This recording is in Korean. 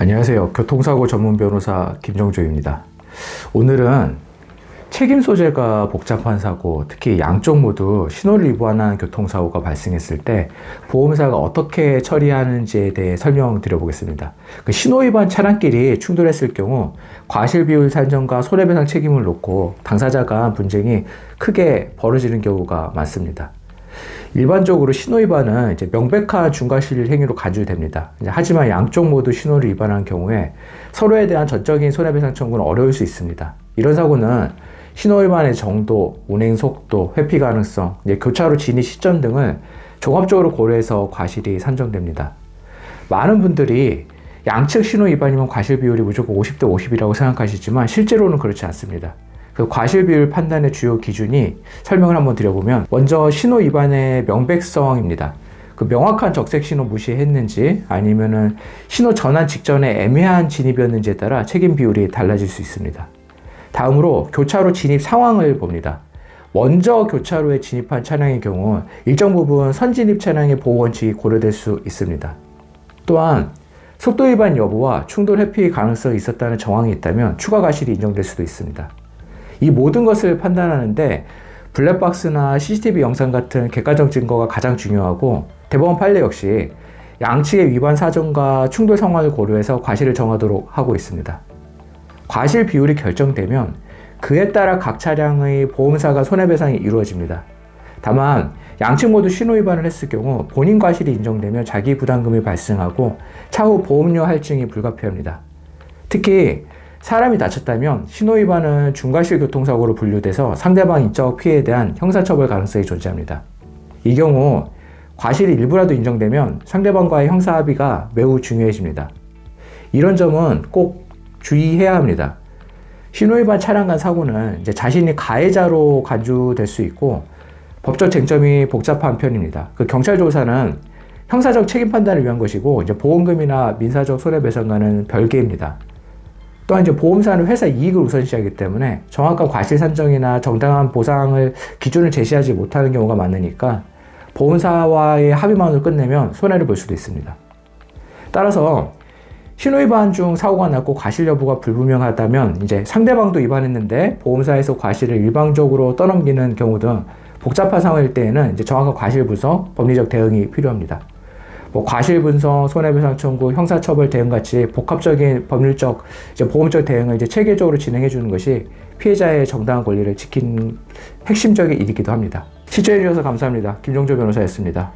안녕하세요. 교통사고 전문 변호사 김정조입니다. 오늘은 책임 소재가 복잡한 사고, 특히 양쪽 모두 신호를 위반한 교통사고가 발생했을 때 보험사가 어떻게 처리하는지에 대해 설명드려보겠습니다. 그 신호 위반 차량끼리 충돌했을 경우 과실 비율 산정과 손해배상 책임을 놓고 당사자 간 분쟁이 크게 벌어지는 경우가 많습니다. 일반적으로 신호 위반은 이제 명백한 중과실 행위로 간주됩니다. 하지만 양쪽 모두 신호를 위반한 경우에 서로에 대한 전적인 손해배상 청구는 어려울 수 있습니다. 이런 사고는 신호 위반의 정도, 운행 속도, 회피 가능성, 교차로 진입 시점 등을 종합적으로 고려해서 과실이 산정됩니다. 많은 분들이 양측 신호 위반이면 과실 비율이 무조건 50대 50이라고 생각하시지만 실제로는 그렇지 않습니다. 그 과실 비율 판단의 주요 기준이 설명을 한번 드려보면 먼저 신호 위반의 명백성입니다. 그 명확한 적색 신호 무시했는지 아니면은 신호 전환 직전에 애매한 진입이었는지에 따라 책임 비율이 달라질 수 있습니다. 다음으로 교차로 진입 상황을 봅니다. 먼저 교차로에 진입한 차량의 경우 일정 부분 선진입 차량의 보호 원칙이 고려될 수 있습니다. 또한 속도 위반 여부와 충돌 회피 가능성이 있었다는 정황이 있다면 추가 과실이 인정될 수도 있습니다. 이 모든 것을 판단하는데 블랙박스나 CCTV 영상 같은 객관적 증거가 가장 중요하고 대법원 판례 역시 양측의 위반 사정과 충돌 상황을 고려해서 과실을 정하도록 하고 있습니다. 과실 비율이 결정되면 그에 따라 각 차량의 보험사가 손해배상이 이루어집니다. 다만 양측 모두 신호 위반을 했을 경우 본인 과실이 인정되면 자기 부담금이 발생하고 차후 보험료 할증이 불가피합니다. 특히 사람이 다쳤다면 신호 위반은 중과실 교통사고로 분류돼서 상대방 인적 피해에 대한 형사처벌 가능성이 존재합니다. 이 경우 과실이 일부라도 인정되면 상대방과의 형사 합의가 매우 중요해집니다. 이런 점은 꼭 주의해야 합니다. 신호 위반 차량 간 사고는 이제 자신이 가해자로 간주될 수 있고 법적 쟁점이 복잡한 편입니다. 그 경찰 조사는 형사적 책임 판단을 위한 것이고 이제 보험금이나 민사적 손해배상과는 별개입니다. 또한 이제 보험사는 회사 이익을 우선시하기 때문에 정확한 과실 산정이나 정당한 보상을 기준을 제시하지 못하는 경우가 많으니까 보험사와의 합의만으로 끝내면 손해를 볼 수도 있습니다. 따라서 신호 위반 중 사고가 났고 과실 여부가 불분명하다면 이제 상대방도 위반했는데 보험사에서 과실을 일방적으로 떠넘기는 경우 등 복잡한 상황일 때에는 이제 정확한 과실 분석, 법리적 대응이 필요합니다. 뭐 과실 분석, 손해배상 청구, 형사처벌 대응 같이 복합적인 법률적, 이제 보험적 대응을 이제 체계적으로 진행해 주는 것이 피해자의 정당한 권리를 지키는 핵심적인 일이기도 합니다. 시청해 주셔서 감사합니다. 김종조 변호사였습니다.